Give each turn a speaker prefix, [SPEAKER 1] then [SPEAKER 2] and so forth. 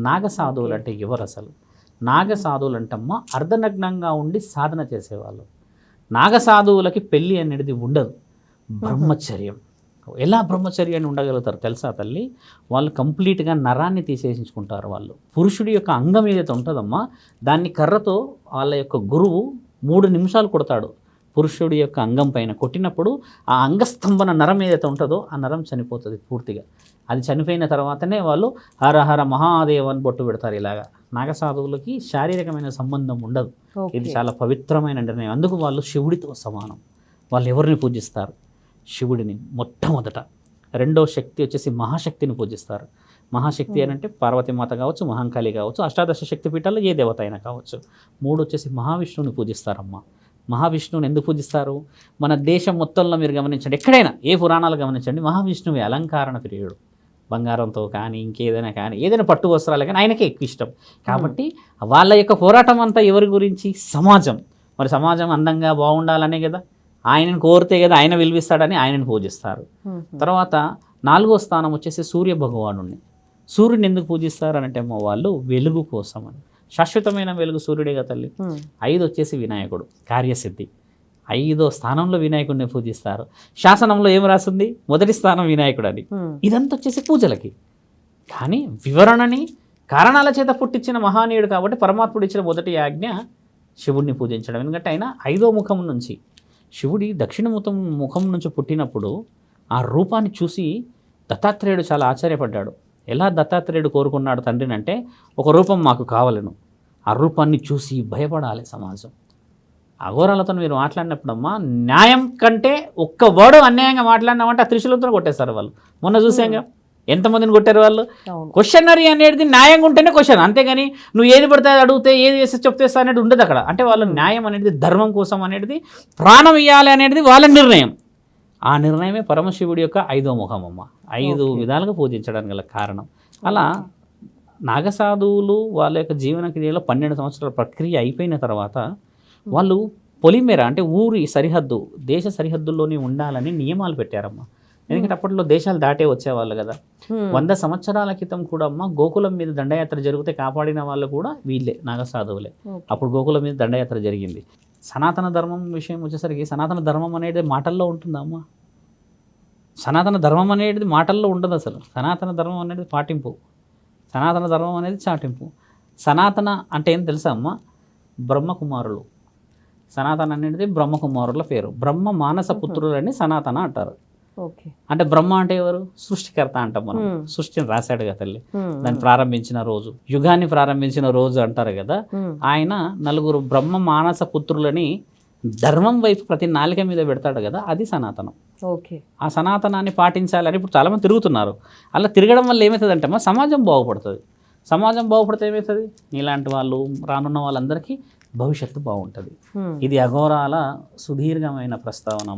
[SPEAKER 1] నాగ సాధువులు అంటే ఎవరు అసలు? నాగ సాధువులు అంటమ్మా అర్ధనగ్నంగా ఉండి సాధన చేసేవాళ్ళు. నాగ సాధువులకి పెళ్ళి అనేది ఉండదు. బ్రహ్మచర్యం. ఎలా బ్రహ్మచర్యాన్ని ఉండగలుగుతారు తెలుసా తల్లి? వాళ్ళు కంప్లీట్గా నరాన్ని తీసేసించుకుంటారు వాళ్ళు. పురుషుడి యొక్క అంగం ఏదైతే ఉంటుందమ్మా దాన్ని కర్రతో వాళ్ళ యొక్క గురువు మూడు నిమిషాలు కొడతాడు. పురుషుడి యొక్క అంగం పైన కొట్టినప్పుడు ఆ అంగస్తంభన నరం ఏదైతే ఉంటుందో ఆ నరం చనిపోతుంది పూర్తిగా. అది చనిపోయిన తర్వాతనే వాళ్ళు హర హర మహాదేవ్ అని బొట్టు పెడతారు ఇలాగా. నాగసాధువులకి శారీరకమైన సంబంధం ఉండదు. ఇది. చాలా పవిత్రమైన నిర్ణయం. అందుకు వాళ్ళు శివుడితో సమానం. వాళ్ళు ఎవరిని పూజిస్తారు? శివుడిని మొట్టమొదట. రెండో శక్తి వచ్చేసి మహాశక్తిని పూజిస్తారు. మహాశక్తి అని అంటే పార్వతీమాత కావచ్చు మహాంకాళి కావచ్చు అష్టాదశ శక్తి పీఠాల్లో ఏ దేవత అయినా కావచ్చు. మూడు వచ్చేసి మహావిష్ణువుని పూజిస్తారమ్మ. మహావిష్ణువుని ఎందుకు పూజిస్తారు? మన దేశం మొత్తంలో మీరు గమనించండి. ఎక్కడైనా ఏ పురాణాలు గమనించండి. మహావిష్ణువు అలంకరణ ప్రియుడు. బంగారంతో కానీ ఇంకేదైనా కానీ ఏదైనా పట్టు వస్త్రాలు కానీ ఆయనకే ఎక్కువ ఇష్టం. కాబట్టి వాళ్ళ యొక్క పోరాటం అంతా ఎవరి గురించి? సమాజం. మరి సమాజం అందంగా బాగుండాలనే కదా. ఆయనను కోరితే కదా ఆయన విలువిస్తాడని ఆయనను పూజిస్తారు. తర్వాత నాలుగో స్థానం వచ్చేసి సూర్య భగవానుడిని సూర్యుని ఎందుకు పూజిస్తారు అంటే అమ్మ వాళ్ళు వెలుగు కోసం అని శాశ్వతమైన వెలుగు సూర్యుడేగా తల్లి. ఐదు వచ్చేసి వినాయకుడు కార్యసిద్ధి. ఐదో స్థానంలో వినాయకుడిని పూజిస్తారు. శాసనంలో ఏం రాసింది? మొదటి స్థానం వినాయకుడు అని. ఇదంతా వచ్చేసి పూజలకి. కానీ వివరణని కారణాల చేత పుట్టించిన మహానీయుడు కాబట్టి పరమాత్ముడు ఇచ్చిన మొదటి ఆజ్ఞ శివుడిని పూజించడం. ఎందుకంటే ఆయన ఐదో ముఖం నుంచి శివుడి దక్షిణ ముఖం ముఖం నుంచి పుట్టినప్పుడు ఆ రూపాన్ని చూసి దత్తాత్రేయుడు చాలా ఆశ్చర్యపడ్డాడు. ఎలా దత్తాత్రేయుడు కోరుకున్నాడు తండ్రిని అంటే ఒక రూపం మాకు కావాలను. ఆ రూపాన్ని చూసి భయపడాలి సమాజం. అఘోరాలతో మీరు మాట్లాడినప్పుడమ్మా న్యాయం కంటే ఒక్క వర్డ్ అన్యాయంగా మాట్లాడినామంటే ఆ త్రిశూలంతో కొట్టేస్తారు వాళ్ళు. మొన్న చూసాంగా ఎంతమందిని కొట్టారు వాళ్ళు? క్వశ్చనరీ అనేది న్యాయంగా ఉంటేనే క్వశ్చన్. అంతేగాని నువ్వు ఏది పడితే అడిగితే ఏది చేస్తే చెప్తేస్తా అనేది ఉండదు అక్కడ. అంటే వాళ్ళ న్యాయం అనేది ధర్మం కోసం అనేది ప్రాణం ఇవ్వాలి అనేది వాళ్ళ నిర్ణయం. ఆ నిర్ణయమే పరమశివుడి యొక్క ఐదో ముఖం అమ్మ ఐదు. విధాలుగా పూజించడానికి గల కారణం. అలా నాగసాధువులు వాళ్ళ యొక్క జీవన క్రియలో పన్నెండు సంవత్సరాల ప్రక్రియ అయిపోయిన తర్వాత వాళ్ళు పొలిమేర అంటే ఊరి సరిహద్దు దేశ సరిహద్దుల్లోనే ఉండాలని నియమాలు పెట్టారమ్మా. ఎందుకంటే అప్పట్లో దేశాలు దాటే వచ్చేవాళ్ళు కదా. వంద సంవత్సరాల క్రితం కూడా అమ్మ గోకులం మీద దండయాత్ర జరిగితే కాపాడిన వాళ్ళు కూడా వీళ్ళే నాగసాధువులే. అప్పుడు గోకులం మీద దండయాత్ర జరిగింది. సనాతన ధర్మం విషయం వచ్చేసరికి సనాతన ధర్మం అనేది మాటల్లో ఉంటుందా అమ్మ? సనాతన ధర్మం అనేది మాటల్లో ఉండదు అసలు. సనాతన ధర్మం అనేది పాటింపు. సనాతన ధర్మం అనేది చాటింపు. సనాతన అంటే ఏం తెలుసా అమ్మ? బ్రహ్మకుమారులు. సనాతన అనేది బ్రహ్మకుమారుల పేరు. బ్రహ్మ మానస పుత్రులని సనాతన అంటారు. అంటే బ్రహ్మ అంటే ఎవరు? సృష్టికర్త అంటాం మనం. సృష్టిని రాశాడు కదా తల్లి. దాన్ని ప్రారంభించిన రోజు. యుగాన్ని ప్రారంభించిన రోజు అంటారు కదా. ఆయన నలుగురు బ్రహ్మ మానస పుత్రులని ధర్మం వైపు ప్రతి నాలిక మీద పెడతాడు కదా. అది సనాతనం.
[SPEAKER 2] ఓకే.
[SPEAKER 1] ఆ సనాతనాన్ని పాటించాలని ఇప్పుడు చాలామంది తిరుగుతున్నారు. అలా తిరగడం వల్ల ఏమవుతుంది అంటే అమ్మా సమాజం బాగుపడుతుంది. సమాజం బాగుపడితే ఏమవుతుంది నీలాంటి వాళ్ళు రానున్న వాళ్ళందరికీ భవిష్యత్తు బాగుంటుంది. ఇది అఘోరాల సుదీర్ఘమైన ప్రస్తావన